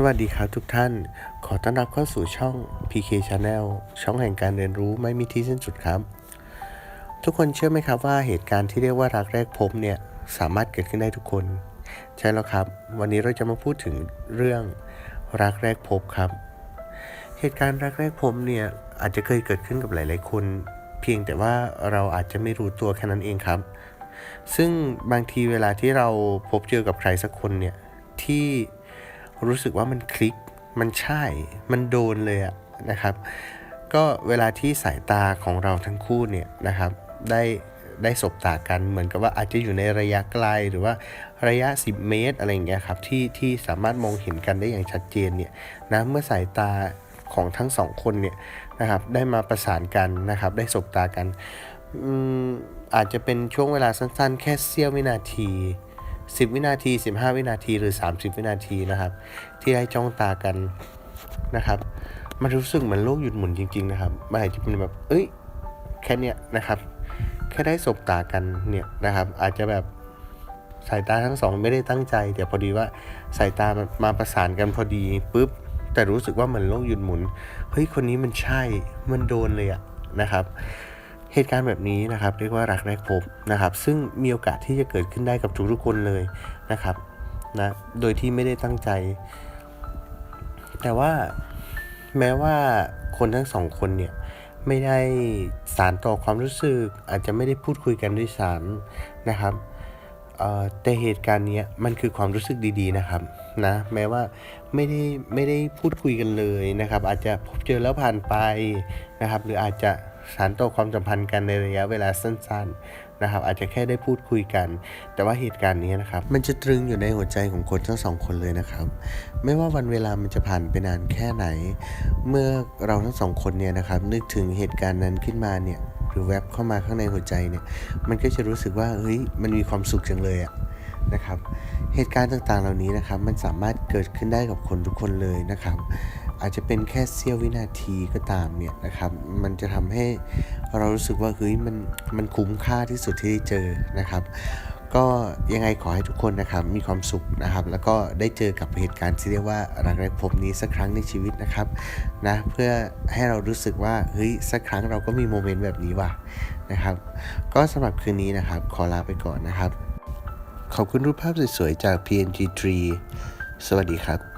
สวัสดีครับทุกท่าน ขอต้อนรับเข้าสู่ช่อง PK Channel ช่องแห่งการเรียนรู้ไม่มีที่สิ้นสุดครับ ทุกคนเชื่อไหมครับว่าเหตุการณ์ที่เรียกว่ารักแรกพบเนี่ย สามารถเกิดขึ้นได้ทุกคน ใช่แล้วครับ วันนี้เราจะมาพูดถึงเรื่องรักแรกพบครับ เหตุการณ์รักแรกพบเนี่ยอาจจะเคยเกิดขึ้นกับหลาย ๆ คน เพียงแต่ว่าเราอาจจะไม่รู้ตัวแค่นั้นเองครับ ซึ่งบางทีเวลาที่เราพบเจอกับใครสักคนเนี่ยที่ รู้สึกว่ามันคลิก มันใช่ มันโดนเลยอะนะครับ ก็เวลาที่สายตาของเราทั้งคู่เนี่ยนะครับ ได้ได้สบตากันเหมือนกับว่าอาจจะอยู่ในระยะไกลหรือว่าระยะ 10 เมตร อะไรอย่างเงี้ยครับที่ที่สามารถมองเห็นกันได้อย่างชัดเจนเนี่ยนะเมื่อสายตาของทั้งสองคนเนี่ยนะครับได้มาประสานกันนะครับ ได้สบตากันออาจจะเป็นช่วงเวลาสั้นๆ แค่เสี้ยววินาที 10 วินาที 15 วินาทีหรือ 30 วินาทีนะครับ ที่ได้จ้องตากันนะครับมันรู้สึกเหมือนโลกหยุดหมุนจริง ๆ นะครับมันอาจจะเป็นแบบ เอ้ย แค่เนี้ยนะครับ แค่ได้สบตากันเนี่ยนะครับ อาจจะแบบสายตาทั้งสองไม่ได้ตั้งใจ แต่พอดีว่าสายตามันมาประสานกันพอดีปุ๊บ แต่รู้สึกว่าเหมือนโลกหยุดหมุน เฮ้ย คนนี้มันใช่ มันโดนเลยอะนะครับ เหตุการณ์แบบนี้นะครับเรียกว่ารักแรกพบนะครับ ซึ่งมีโอกาสที่จะเกิดขึ้นได้กับทุกๆคนเลยนะครับนะโดยที่ไม่ได้ตั้งใจ แต่ว่าแม้ว่าคนทั้งสองคนเนี่ยไม่ได้สารต่อความรู้สึก อาจจะไม่ได้พูดคุยกันด้วยซ้ำนะครับแต่เหตุการณ์นี้มันคือความรู้สึกดีๆนะครับนะแม้ว่าไม่ได้ไม่ได้พูดคุยกันเลยนะครับ อาจจะพบเจอแล้วผ่านไปนะครับ หรืออาจจะ สานต่อความสัมพันธ์กันในระยะเวลาสั้น ๆนะครับ อาจจะแค่ได้พูดคุยกัน แต่ว่าเหตุการณ์นี้นะครับ มันจะตรึงอยู่ในหัวใจของคนทั้งสองคนเลยนะครับ ไม่ว่าวันเวลามันจะผ่านไปนานแค่ไหน เมื่อเราทั้งสองคนเนี่ยนะครับนึกถึงเหตุการณ์นั้นขึ้นมาเนี่ยหรือแวบเข้ามาข้างในหัวใจเนี่ย มันก็จะรู้สึกว่าเฮ้ยมันมีความสุขจังเลยอะนะครับ เหตุการณ์ต่างๆเหล่านี้นะครับ มันสามารถเกิดขึ้นได้กับคนทุกคนเลยนะครับ อาจจะเป็นแค่เสี้ยววินาทีก็ตามเนี่ยนะครับ มันจะทำให้เรารู้สึกว่าเฮ้ยมันมันคุ้มค่าที่สุดที่ได้เจอนะครับ ก็ยังไงขอให้ทุกคนนะครับมีความสุขนะครับ แล้วก็ได้เจอกับเหตุการณ์ที่เรียกว่ารักแรกพบนี้สักครั้งในชีวิตนะครับนะเพื่อให้เรารู้สึกว่าเฮ้ยสักครั้งเราก็มีโมเมนต์แบบนี้ว่ะนะครับ ก็สำหรับคืนนี้นะครับ ขอลาไปก่อนนะครับ ขอบคุณรูปภาพสวยๆจาก PNG 3 สวัสดีครับ